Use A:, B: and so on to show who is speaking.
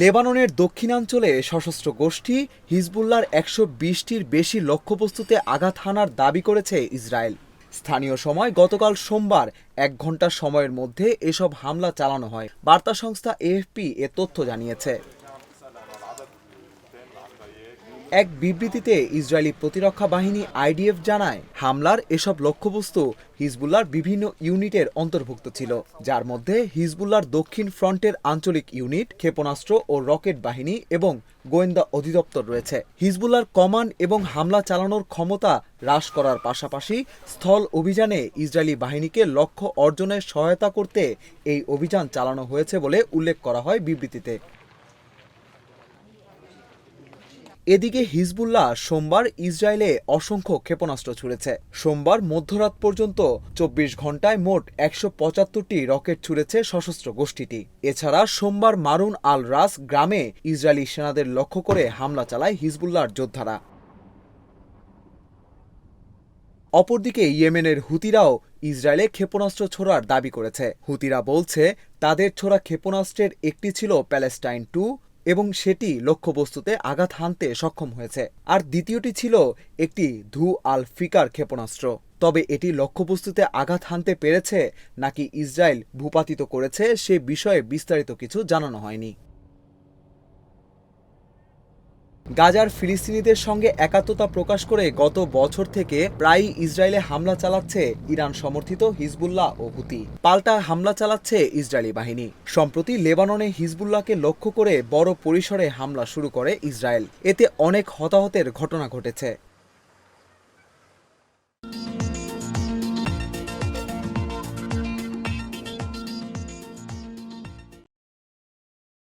A: লেবাননের দক্ষিণাঞ্চলে সশস্ত্র গোষ্ঠী হিজবুল্লার একশো বিশটির বেশি লক্ষ্যবস্তুতে আঘাত হানার দাবি করেছে ইসরায়েল। স্থানীয় সময় গতকাল সোমবার এক ঘণ্টা সময়ের মধ্যে এসব হামলা চালানো হয়। বার্তা সংস্থা এএফপি এ তথ্য জানিয়েছে। এক বিবৃতিতে ইসরায়েলি প্রতিরক্ষা বাহিনী আইডিএফ জানায়, হামলার এসব লক্ষ্যবস্তু হিজবুল্লার বিভিন্ন ইউনিটের অন্তর্ভুক্ত ছিল, যার মধ্যে হিজবুল্লার দক্ষিণ ফ্রন্টের আঞ্চলিক ইউনিট, ক্ষেপণাস্ত্র ও রকেট বাহিনী এবং গোয়েন্দা অধিদপ্তর রয়েছে। হিজবুল্লার কমান্ড এবং হামলা চালানোর ক্ষমতা হ্রাস করার পাশাপাশি স্থল অভিযানে ইসরায়েলি বাহিনীকে লক্ষ্য অর্জনের সহায়তা করতে এই অভিযান চালানো হয়েছে বলে উল্লেখ করা হয় বিবৃতিতে। এদিকে হিজবুল্লাহ সোমবার ইসরায়েলে অসংখ্য ক্ষেপণাস্ত্র ছুড়েছে। সোমবার মধ্যরাত পর্যন্ত চব্বিশ ঘন্টায় মোট একশো পঁচাত্তরটি রকেট ছুড়েছে সশস্ত্র গোষ্ঠীটি। এছাড়া সোমবার মারুন আল রাস গ্রামে ইসরায়েলি সেনাদের লক্ষ্য করে হামলা চালায় হিজবুল্লাহর যোদ্ধারা। অপরদিকে ইয়েমেনের হুতিরাও ইসরায়েলে ক্ষেপণাস্ত্র ছোড়ার দাবি করেছে। হুতিরা বলছে, তাদের ছোড়া ক্ষেপণাস্ত্রের একটি ছিল প্যালেস্টাইন টু এবং সেটি লক্ষ্যবস্তুতে আঘাত হানতে সক্ষম হয়েছে। আর দ্বিতীয়টি ছিল একটি ধু আল ফিকার ক্ষেপণাস্ত্র। তবে এটি লক্ষ্যবস্তুতে আঘাত হানতে পেরেছে নাকি ইসরায়েল ভূপাতিত করেছে সে বিষয়ে বিস্তারিত কিছু জানানো হয়নি। গাজার ফিলিস্তিনিদের সঙ্গে একাত্মতা প্রকাশ করে গত বছর থেকে প্রায়ই ইসরায়েলে হামলা চালাচ্ছে ইরান সমর্থিত হিজবুল্লাহ ও হুতি। পাল্টা হামলা চালাচ্ছে ইসরায়েলি বাহিনী। সম্প্রতি লেবাননে হিজবুল্লাহকে লক্ষ্য করে বড় পরিসরে হামলা শুরু করে ইসরায়েল। এতে অনেক হতাহতের ঘটনা ঘটেছে।